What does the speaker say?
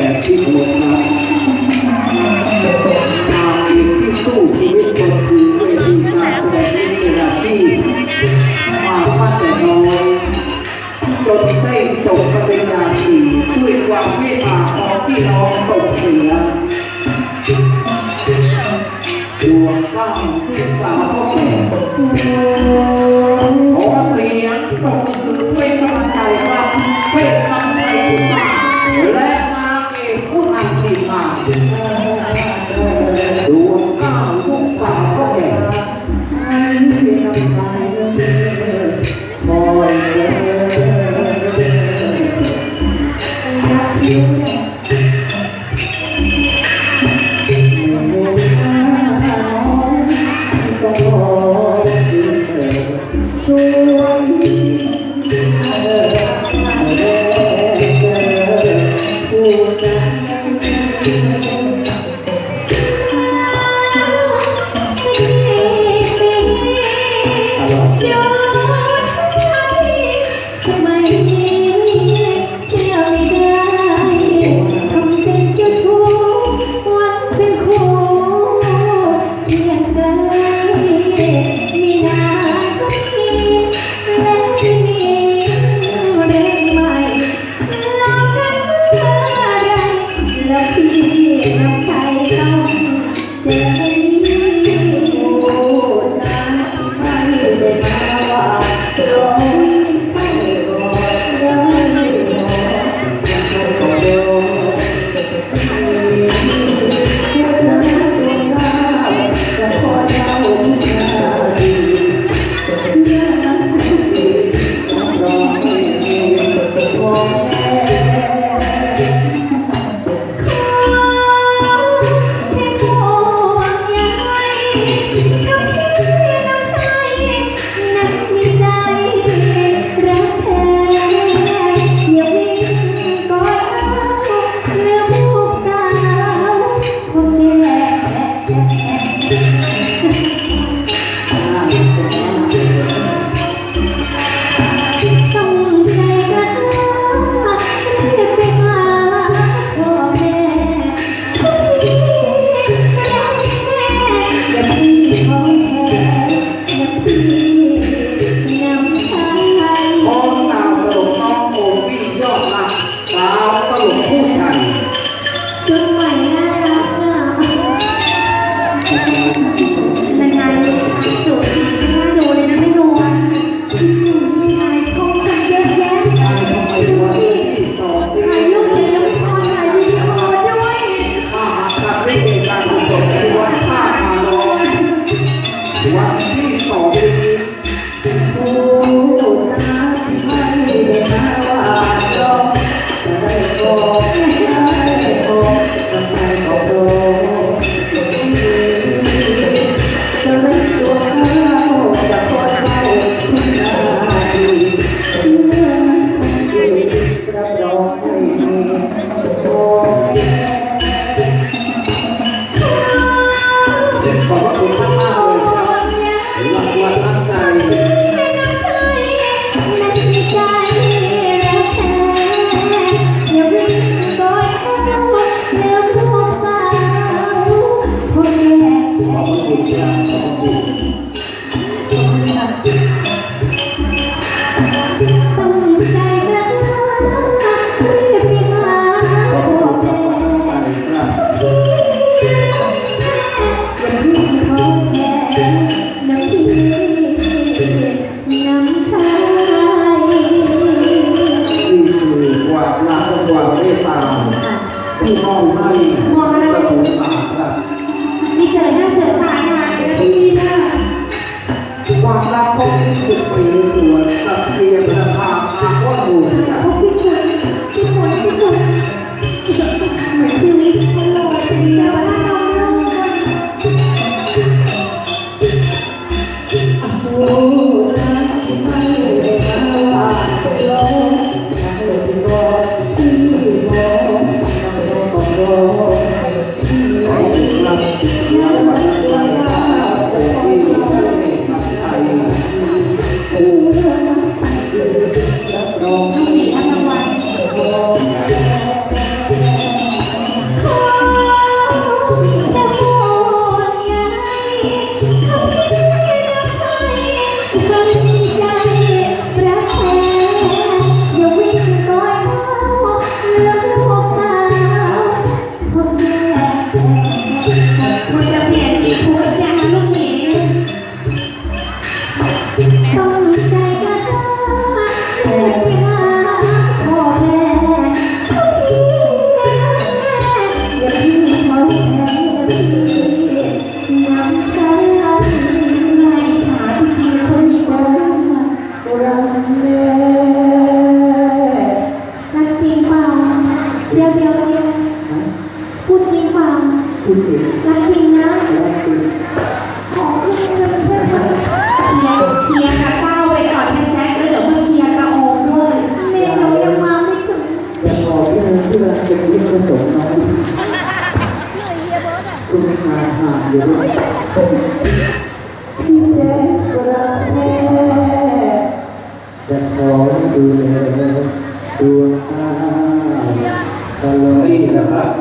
แบบที่โหดราตายที่สู้ชีวิตคือด้วยดีาแสดในระดับที่มากว่น้อยจนได้จบเป็นอางดีด้วยความเมตตาของพี่น้องส่งเสีดวงตาลูกสาวพ่อ Morreu ยวเดี๋ยวเดี๋ยวพูดจริงเปล่าพูดถึงรักจริงนะแล้วคือขอพื่อนเพื่อนเพื่อนเคลียร์เคลียร์กับเป้าไว้ก่อนนะแจ็คแล้วเดี๋ยวมาเคลียร์กับโอมด้วยแม่เรายังมาไม่ถึงจะขอที่เราเพื่อเป็นที่ประสงค์น้องคุณมาหาอยู่ด้วพี่แจ๊ครักแม่จะขอดูแลดวงตา ตล